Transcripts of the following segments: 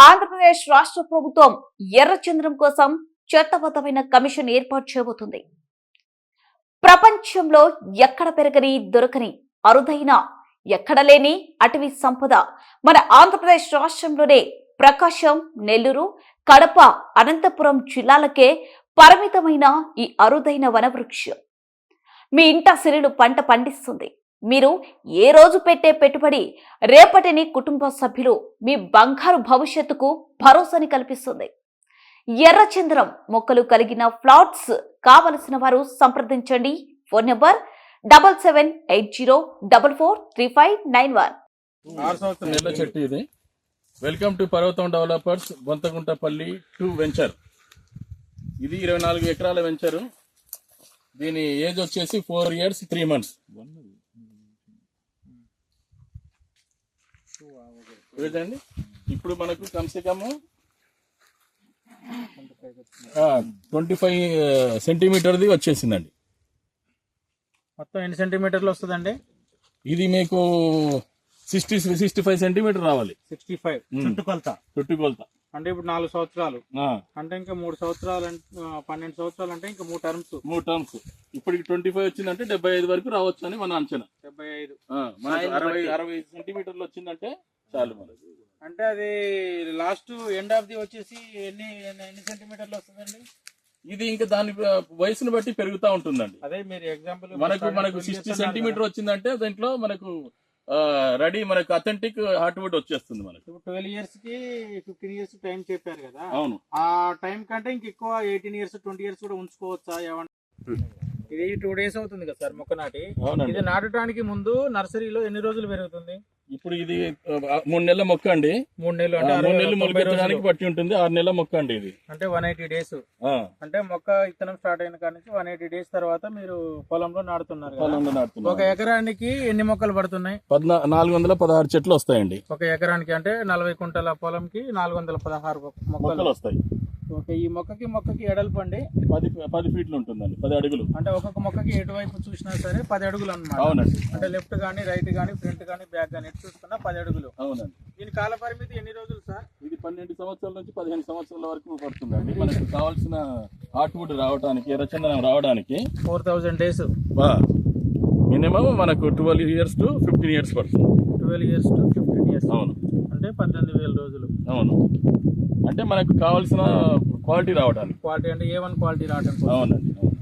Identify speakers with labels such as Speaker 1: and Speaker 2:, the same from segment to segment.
Speaker 1: ఆంధ్రప్రదేశ్ రాష్ట్ర ప్రభుత్వం ఎర్రచంద్రం కోసం చట్టబద్ధమైన కమిషన్ ఏర్పాటు చేయబోతుంది. ప్రపంచంలో ఎక్కడ పెరగని దొరకని అరుదైన ఎక్కడ లేని అటవీ సంపద మన ఆంధ్రప్రదేశ్ రాష్ట్రంలోనే ప్రకాశం నెల్లూరు కడప అనంతపురం జిల్లాలకే పరిమితమైన ఈ అరుదైన వనవృక్షం. మీ ఇంట సిరులు పంట పండిస్తుంది. మీరు ఏ రోజు పెట్టే పెట్టుబడి రేపటిని కుటుంబ సభ్యులు మీ బంగారు భవిష్యత్తుకు భరోసాని కల్పిస్తుంది. ఎర్రచంద్రం మొక్కలు కలిగిన ఫ్లాట్స్ కావలసిన వారు సంప్రదించండి. Phone number double seven eight zero double four three five nine one.
Speaker 2: సంవత్సరం నెల చెట్టు ఇది. Welcome to Parvatham developers Bonthaguntapalli two venture. ఇది ఇరవై నాలుగు ఎకరాల వెంచరు. దీని ఏజ్ వచ్చేసి ఫోర్ ఇయర్స్ త్రీ మంత్స్. ఏదండి? ఇప్పుడు మనకు కమ్సే కమ్ ట్వంటీ ఫైవ్ సెంటీమీటర్ది వచ్చేసిందండి.
Speaker 3: మొత్తం ఎన్ని సెంటీమీటర్లు వస్తుందండి?
Speaker 2: ఇది మీకు సిక్స్టీ సిక్స్టీ ఫైవ్ సెంటీమీటర్ రావాలి
Speaker 3: సిక్స్టీ ఫైవ్. చుట్టుకొలత
Speaker 2: చుట్టుకొలత
Speaker 3: అంటే ఇప్పుడు నాలుగు సంవత్సరాలు. అంటే ఇంకా మూడు సంవత్సరాలు పన్నెండు సంవత్సరాలు అంటే ఇంకా మూడు టర్మ్స్.
Speaker 2: మూడు టర్మ్స్. ఇప్పటికి ట్వంటీ ఫైవ్ వచ్చిందంటే డెబ్బై ఐదు వరకు రావచ్చు అని మన అంచనా.
Speaker 3: డెబ్బై ఐదు.
Speaker 2: అరవై. అరవై సెంటీమీటర్లు వచ్చిందంటే చాలు మనకు
Speaker 3: అంటే అది లాస్ట్ ఎండ్ ఆఫ్ ది వచ్చేసి ఎన్ని ఎన్ని సెంటీమీటర్లు వస్తుందండి?
Speaker 2: ఇది ఇంకా దాని వయసును బట్టి పెరుగుతూ ఉంటుందండి.
Speaker 3: అదే మీరు ఎగ్జాంపుల్
Speaker 2: మనకు మనకు సిక్స్టీ సెంటీమీటర్ వచ్చిందంటే దాంట్లో మనకు రెడీ మనకు అథెంటిక్ హార్ట్వుడ్ వచ్చేస్తుంది మనకు.
Speaker 3: ట్వెల్వ్ ఇయర్స్కి ఫిఫ్టీన్ ఇయర్స్ టైం చెప్పారు కదా.
Speaker 2: అవును.
Speaker 3: ఆ టైం కంటే ఇంక ఎక్కువ ఎయిటీన్ ఇయర్స్ ట్వంటీ ఇయర్స్ కూడా ఉంచుకోవచ్చా ఏమన్నా? ఇది టూ డేస్ అవుతుంది కదా సార్ మొక్క నాటి ఇది నాటడానికి ముందు నర్సరీలో ఎన్ని రోజులు పెరుగుతుంది?
Speaker 2: ఇప్పుడు ఇది మూడు నెలల మొక్క అండి.
Speaker 3: మూడు నెలలు అంటే
Speaker 2: మూడు నెలలు మొలకెత్తడానికి. బట్టి ఉంటుంది. ఆరు నెలల మొక్క అండి ఇది.
Speaker 3: అంటే వన్ ఎయిటీ డేస్. అంటే మొక్క ఇత్తనం స్టార్ట్ అయిన కాడ నుంచి వన్ ఎయిటీ డేస్ తర్వాత మీరు పొలంలో నాటుతున్నారు కదా.
Speaker 2: పొలంలో నాటుతున్నాం.
Speaker 3: ఒక ఎకరానికి ఎన్ని మొక్కలు పడుతున్నాయి?
Speaker 2: నాలుగు వందల పదహారు చెట్లు వస్తాయండి.
Speaker 3: ఒక ఎకరానికి అంటే నలభై కుంటల పొలంకి నాలుగు వందల పదహారు మొక్కలు
Speaker 2: వస్తాయి.
Speaker 3: ఓకే ఈ మొక్కకి మొక్కకి ఎడల్పు అండి?
Speaker 2: పది పది ఫీట్లు ఉంటుందండి పది అడుగులు.
Speaker 3: అంటే ఒక్కొక్క మొక్కకి ఎటువైపు చూసినా సరే పది అడుగులు అన్నమాట
Speaker 2: అవునండి.
Speaker 3: అంటే లెఫ్ట్ కానీ రైట్ కానీ ఫ్రంట్ కానీ బ్యాక్ కానీ ఎటు చూసుకున్నా పది అడుగులు.
Speaker 2: అవునండి.
Speaker 3: దీని కాల పరిమితి ఎన్ని రోజులు సార్?
Speaker 2: ఇది పన్నెండు సంవత్సరాల నుంచి పదిహేను సంవత్సరాల వరకు పడుతుందండి. మనకు కావాల్సిన హార్ట్వుడ్ రావడానికి ఎర్రచందనం రావడానికి
Speaker 3: ఫోర్ థౌజండ్ డేస్.
Speaker 2: మినిమం మనకు twelve years to fifteen years పడుతుంది.
Speaker 3: Twelve years to fifteen years.
Speaker 2: అవును.
Speaker 3: అంటే పద్దెనిమిది వేల రోజులు.
Speaker 2: అవును. అంటే మనకు కావాల్సిన క్వాలిటీ రావడానికి.
Speaker 3: క్వాలిటీ అంటే ఏ వన్ క్వాలిటీ రావడం కోసం.
Speaker 2: అవునండి అవును.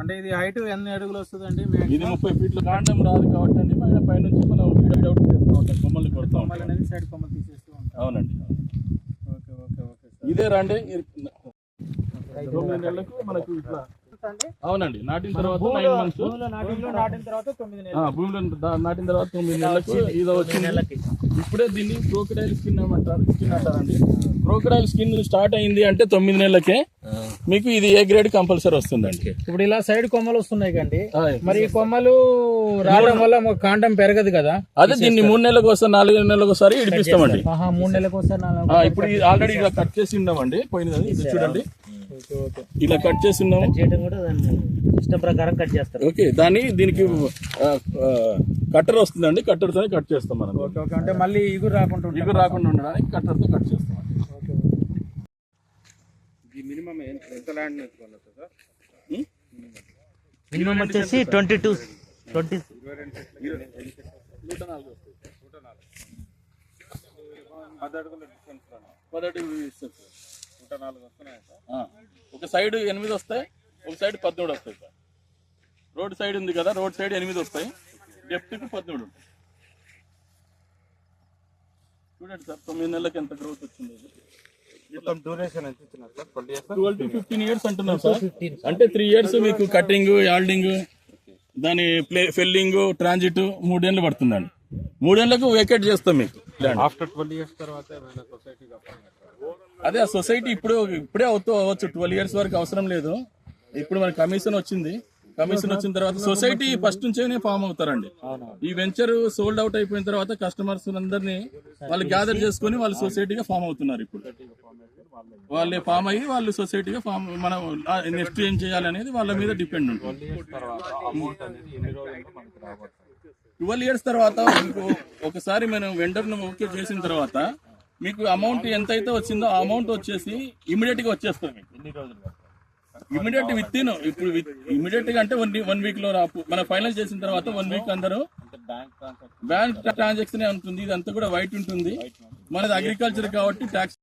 Speaker 3: అంటే ఇది హైట్ ఎన్ని అడుగులు వస్తుందండి?
Speaker 2: ఇది ముప్పై ఫీట్లు కాండం రాదు కాబట్టి అండి పైన పైనుంచి మనం వీడ్ అవుట్ చేస్తూ ఉంటాం కొమ్మల్ని కొడుతూ
Speaker 3: కొమ్మలు
Speaker 2: ఉంటాం
Speaker 3: అనేది సైడ్ కొమ్మలు తీసేస్తూ ఉంటాం.
Speaker 2: అవునండి అవును.
Speaker 3: ఓకే ఓకే ఓకే
Speaker 2: ఇదే రండి తొమ్మిది నెలలకు మనకు ఇట్లా అవునండి. నాటిన తర్వాత నైన్
Speaker 3: భూమిలో
Speaker 2: మంత్స్
Speaker 3: భూమిలో నాటిన తర్వాత తొమ్మిది
Speaker 2: ఆ,
Speaker 3: నెలలు.
Speaker 2: భూమిలో దా- నాటిన తర్వాత తొమ్మిది నెలలకు ఇది వచ్చింది. ఇప్పుడే దీన్ని క్రోకడైల్ స్కిన్ అంటారు స్కిన్ అంటారండి. క్రోకడైల్ స్కిన్ స్టార్ట్ అయింది అంటే తొమ్మిది నెలలకే. మీకు ఇది ఏ గ్రేడ్ కంపల్సరీ వస్తుందండి?
Speaker 3: ఇప్పుడు ఇలా సైడ్ కొమ్మలు వస్తున్నాయి కండి. మరి ఈ కొమ్మలు. రావడం వల్ల మాకు కాండం పెరగదు కదా?
Speaker 2: అదే దీన్ని మూడు నెలలకు వస్తారు నాలుగు నెలలకు ఒకసారి ఇడిపిస్తామండి.
Speaker 3: ఆహా మూడు నెలలకు
Speaker 2: ఆ, ఇప్పుడు ఆల్రెడీ ఇలా కట్ చేసి ఉన్నామండి పోయినది ఇది చూడండి. ఇలా కట్ చేసి ఉన్నాము
Speaker 3: చేయడం కూడా దాన్ని ఇష్టం ప్రకారం కట్ చేస్తారు.
Speaker 2: ఓకే దాన్ని దీనికి కట్టర్ వస్తుందండి కట్టర్తో కట్ చేస్తాం మనం.
Speaker 3: Okay okay. అంటే మళ్ళీ ఇగురు రాకుండా.
Speaker 2: ఇగురు రాకుండా ఉండడానికి కట్టర్తో కట్ చేస్తాం.
Speaker 3: ఓకే
Speaker 4: మినిమం ఎంత ల్యాండ్
Speaker 5: మినిమం వచ్చేసి ట్వంటీ టూ ట్వంటీ
Speaker 2: నూట నాలుగు వస్తాయి
Speaker 4: పది అడుగుల డిస్టెన్స్. నాలుగు వస్తున్నాయి సార్.
Speaker 2: ఒక సైడ్ ఎనిమిది వస్తాయి ఒక సైడ్ పదమూడు వస్తాయి సార్. రోడ్ సైడ్ ఉంది కదా రోడ్ సైడ్ ఎనిమిది వస్తాయి డెప్త్కి పదమూడు ఉంటాయి. చూడండి సార్ తొమ్మిది నెలలకు ఎంత గ్రోత్ వచ్చింది
Speaker 4: మొత్తం డ్యూరేషన్ ఎంత ఇచ్చినారు sir?
Speaker 2: Twelve to fifteen years అంటున్నాం సార్. అంటే త్రీ ఇయర్స్ మీకు కటింగ్ యాల్డింగ్ దాని ప్లే ఫెల్లింగ్ ట్రాన్జిట్ మూడేళ్ళు పడుతుందండి. మూడేళ్ళకు వేకేట్ చేస్తాం మీకు.
Speaker 4: ఆఫ్టర్ ట్వంటీ ఇయర్స్ తర్వాత సొసైటీ
Speaker 2: అదే ఆ సొసైటీ ఇప్పుడు ఇప్పుడే అవుతూ అవ్వచ్చు. ట్వెల్వ్ ఇయర్స్ వరకు అవసరం లేదు. ఇప్పుడు మన కమిషన్ వచ్చింది. కమిషన్ వచ్చిన తర్వాత సొసైటీ ఫస్ట్ నుంచే ఫామ్ అవుతారండి. ఈ వెంచర్ సోల్డ్ అవుట్ అయిపోయిన తర్వాత కస్టమర్స్ అందరినీ వాళ్ళు గ్యాదర్ చేసుకొని వాళ్ళు సొసైటీగా ఫామ్ అవుతున్నారు ఇప్పుడు. వాళ్ళే ఫామ్ అయ్యి వాళ్ళు సొసైటీగా ఫామ్ మనం నెక్స్ట్ ఏం చేయాలి అనేది వాళ్ళ మీద డిపెండ్ ఉంటుంది. ట్వెల్వ్ ఇయర్స్ తర్వాత ఒకసారి మనం వెండర్ను ఓకే చేసిన తర్వాత మీకు అమౌంట్ ఎంత అయితే వచ్చిందో ఆ అమౌంట్ వచ్చేసి ఇమీడియట్గా వచ్చేస్తుంది మీకు. ఎన్ని రోజులు ఇమీడియట్ విత్ ఇన్ ఇప్పుడు ఇమీడియట్గా అంటే వన్ వన్ వీక్లో రాపు మన ఫైనల్ చేసిన తర్వాత వన్ వీక్ అందరూ
Speaker 4: బ్యాంక్ ట్రాన్సాక్షన్
Speaker 2: బ్యాంక్ ట్రాన్సాక్షన్ ఉంటుంది ఇదంతా కూడా వైట్ ఉంటుంది. మనది అగ్రికల్చర్ కాబట్టి ట్యాక్స్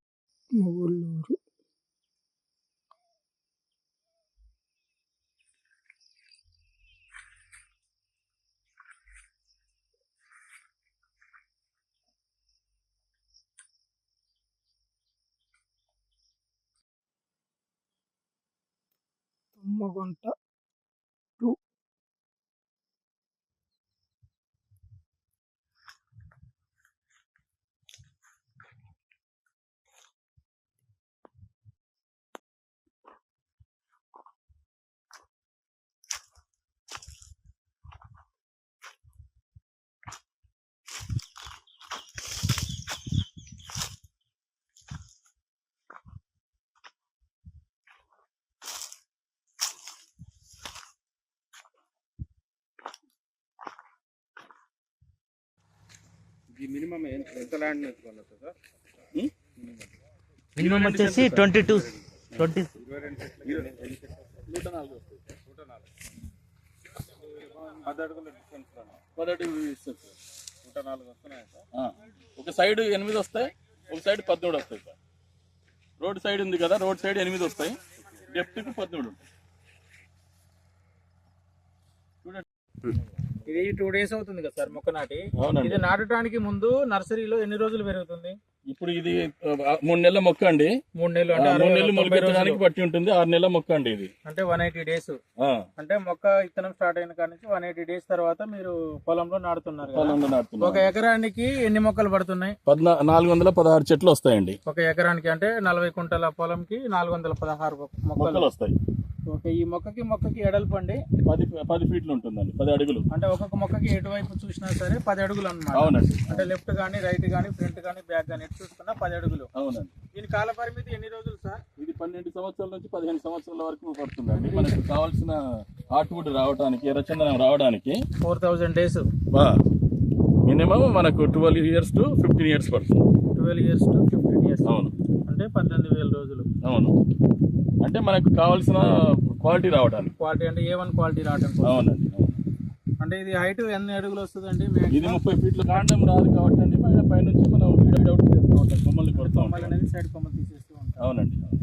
Speaker 6: ব্রহ্মগণটা
Speaker 4: ఈ మినిమం ఎంత ల్యాండ్ నేర్చుకోవాలి సార్?
Speaker 5: మినిమం వచ్చేసి ట్వంటీ టూ ట్వంటీ
Speaker 2: ఒక సైడ్ ఎనిమిది వస్తాయి ఒక సైడ్ పద్మూడు వస్తాయి సార్. రోడ్ సైడ్ ఉంది కదా రోడ్ సైడ్ ఎనిమిది వస్తాయి. డెప్త్కు పద్మూడు ఉంటాయి.
Speaker 3: ఇది టూ డేస్ అవుతుంది కదా సార్ మొక్క నాటి ఇది నాటడానికి ముందు నర్సరీలో ఎన్ని రోజులు పెరుగుతుంది?
Speaker 2: ఇప్పుడు ఇది మూడు నెలల మొక్క అండి.
Speaker 3: మూడు నెలలు అంటే
Speaker 2: మూడు నెలలు మొలకెత్తడానికి. పట్టి ఉంటుంది ఆరు నెలల మొక్క అండి ఇది.
Speaker 3: అంటే వన్ ఎయిటీ డేస్ అంటే మొక్క ఇత్తనం స్టార్ట్ అయిన కాడ నుంచి వన్ ఎయిటీ డేస్ తర్వాత మీరు పొలంలో నాటుతున్నారు కదా.
Speaker 2: పొలంలో
Speaker 3: ఒక
Speaker 2: నాటుతున్నాం
Speaker 3: ఎకరానికి ఎన్ని మొక్కలు పడుతున్నాయి?
Speaker 2: నాలుగు వందల పదహారు చెట్లు వస్తాయండి.
Speaker 3: ఒక ఎకరానికి అంటే నలభై కుంటల పొలంకి నాలుగు వందల పదహారు మొక్కలు
Speaker 2: వస్తాయి.
Speaker 3: ఓకే ఈ మొక్కకి మొక్కకి ఎడల్పు అండి?
Speaker 2: పది పది ఫీట్లు ఉంటుందండి పది అడుగులు.
Speaker 3: అంటే ఒక్కొక్క మొక్కకి ఎటువైపు చూసినా సరే పది అడుగులు అన్నమాట.
Speaker 2: అవునండి.
Speaker 3: అంటే లెఫ్ట్ కానీ రైట్ కానీ ఫ్రంట్ కానీ బ్యాక్ కానీ ఎటు చూసుకున్నా పది అడుగులు.
Speaker 2: అవునండి.
Speaker 3: దీని కాల పరిమితి ఎన్ని రోజులు సార్?
Speaker 2: ఇది పన్నెండు సంవత్సరాల నుంచి పదిహేను సంవత్సరాల వరకు పడుతుందండి. మనకు కావాల్సిన హార్ట్వుడ్ రావడానికి ఎర్రచందనం రావడానికి
Speaker 3: ఫోర్ థౌజండ్ డేస్.
Speaker 2: మినిమం మనకు twelve years to fifteen years పడుతుంది.
Speaker 3: Twelve years to fifteen years.
Speaker 2: అవును.
Speaker 3: అంటే పద్దెనిమిది వేల రోజులు.
Speaker 2: అవును. అంటే మనకు కావాల్సిన క్వాలిటీ రావడానికి
Speaker 3: క్వాలిటీ అంటే ఏ వన్ క్వాలిటీ రావడం కోసం.
Speaker 2: అవునండి అవును.
Speaker 3: అంటే ఇది హైట్ ఎన్ని అడుగులు వస్తుందండి
Speaker 2: ఇది ముప్పై ఫీట్లు కాండం రాదు కాబట్టి అండి పైన పైనుంచి మనం అవుట్ చేస్తూ ఉంటాం కొమ్మల్ని కొడుతూ
Speaker 3: అనేది సైడ్ కొమ్మలు తీసేస్తూ ఉంటాం
Speaker 2: అవునండి అవును.